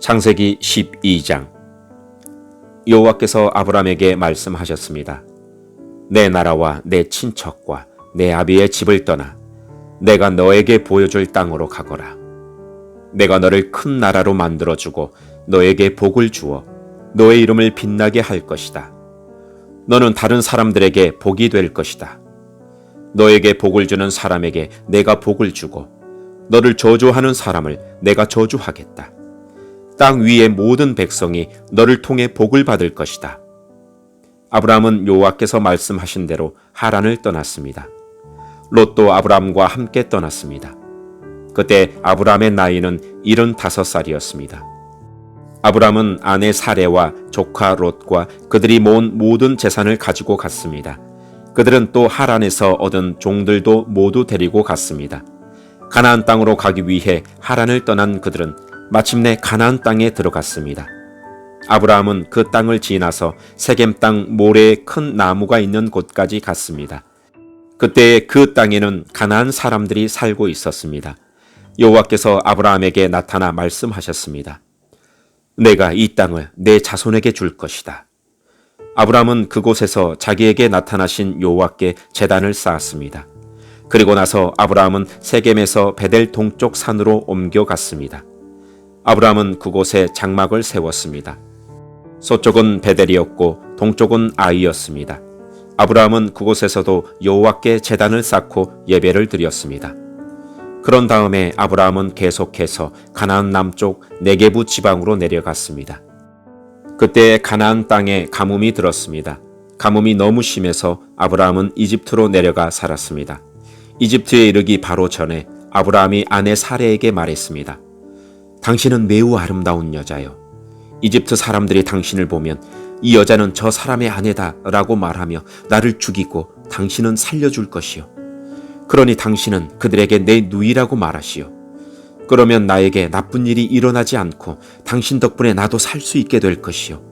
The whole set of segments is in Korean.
창세기 12장 여호와께서 아브라함에게 말씀하셨습니다. 내 나라와 내 친척과 내 아비의 집을 떠나 내가 너에게 보여줄 땅으로 가거라. 내가 너를 큰 나라로 만들어 주고 너에게 복을 주어 너의 이름을 빛나게 할 것이다. 너는 다른 사람들에게 복이 될 것이다. 너에게 복을 주는 사람에게 내가 복을 주고 너를 저주하는 사람을 내가 저주하겠다. 땅 위의 모든 백성이 너를 통해 복을 받을 것이다. 아브라함은 여호와께서 말씀하신 대로 하란을 떠났습니다. 롯도 아브라함과 함께 떠났습니다. 그때 아브라함의 나이는 75살이었습니다. 아브라함은 아내 사레와 조카 롯과 그들이 모은 모든 재산을 가지고 갔습니다. 그들은 또 하란에서 얻은 종들도 모두 데리고 갔습니다. 가나안 땅으로 가기 위해 하란을 떠난 그들은 마침내 가나안 땅에 들어갔습니다. 아브라함은 그 땅을 지나서 세겜 땅 모래에 큰 나무가 있는 곳까지 갔습니다. 그때 그 땅에는 가나안 사람들이 살고 있었습니다. 여호와께서 아브라함에게 나타나 말씀하셨습니다. 내가 이 땅을 내 자손에게 줄 것이다. 아브라함은 그곳에서 자기에게 나타나신 여호와께 제단을 쌓았습니다. 그리고 나서 아브라함은 세겜에서 베델 동쪽 산으로 옮겨갔습니다. 아브라함은 그곳에 장막을 세웠습니다. 서쪽은 베델이었고 동쪽은 아이였습니다. 아브라함은 그곳에서도 여호와께 제단을 쌓고 예배를 드렸습니다. 그런 다음에 아브라함은 계속해서 가나안 남쪽 네게부 지방으로 내려갔습니다. 그때 가나안 땅에 가뭄이 들었습니다. 가뭄이 너무 심해서 아브라함은 이집트로 내려가 살았습니다. 이집트에 이르기 바로 전에 아브라함이 아내 사레에게 말했습니다. 당신은 매우 아름다운 여자요. 이집트 사람들이 당신을 보면 이 여자는 저 사람의 아내다 라고 말하며 나를 죽이고 당신은 살려줄 것이요. 그러니 당신은 그들에게 내 누이라고 말하시오. 그러면 나에게 나쁜 일이 일어나지 않고 당신 덕분에 나도 살 수 있게 될 것이요.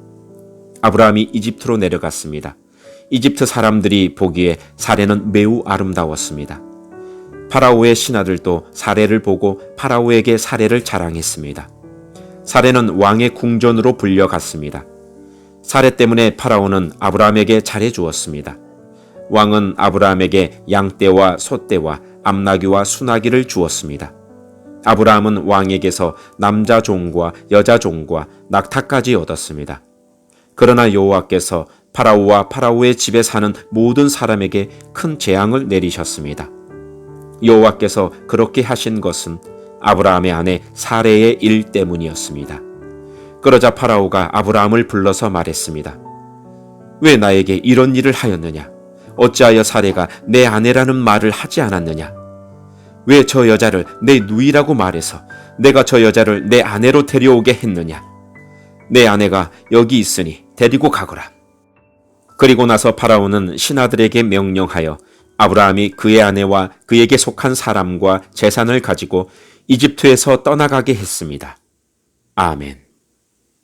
아브라함이 이집트로 내려갔습니다. 이집트 사람들이 보기에 사례는 매우 아름다웠습니다. 파라오의 신하들도 사례를 보고 파라오에게 사례를 자랑했습니다. 사례는 왕의 궁전으로 불려갔습니다. 사례 때문에 파라오는 아브라함에게 잘해 주었습니다. 왕은 아브라함에게 양떼와 소떼와 암나귀와 수나기를 주었습니다. 아브라함은 왕에게서 남자 종과 여자 종과 낙타까지 얻었습니다. 그러나 여호와께서 파라오와 파라오의 집에 사는 모든 사람에게 큰 재앙을 내리셨습니다. 여호와께서 그렇게 하신 것은 아브라함의 아내 사레의 일 때문이었습니다. 그러자 파라오가 아브라함을 불러서 말했습니다. 왜 나에게 이런 일을 하였느냐? 어찌하여 사레가 내 아내라는 말을 하지 않았느냐? 왜 저 여자를 내 누이라고 말해서 내가 저 여자를 내 아내로 데려오게 했느냐? 내 아내가 여기 있으니 데리고 가거라. 그리고 나서 파라오는 신하들에게 명령하여 아브라함이 그의 아내와 그에게 속한 사람과 재산을 가지고 이집트에서 떠나가게 했습니다. 아멘.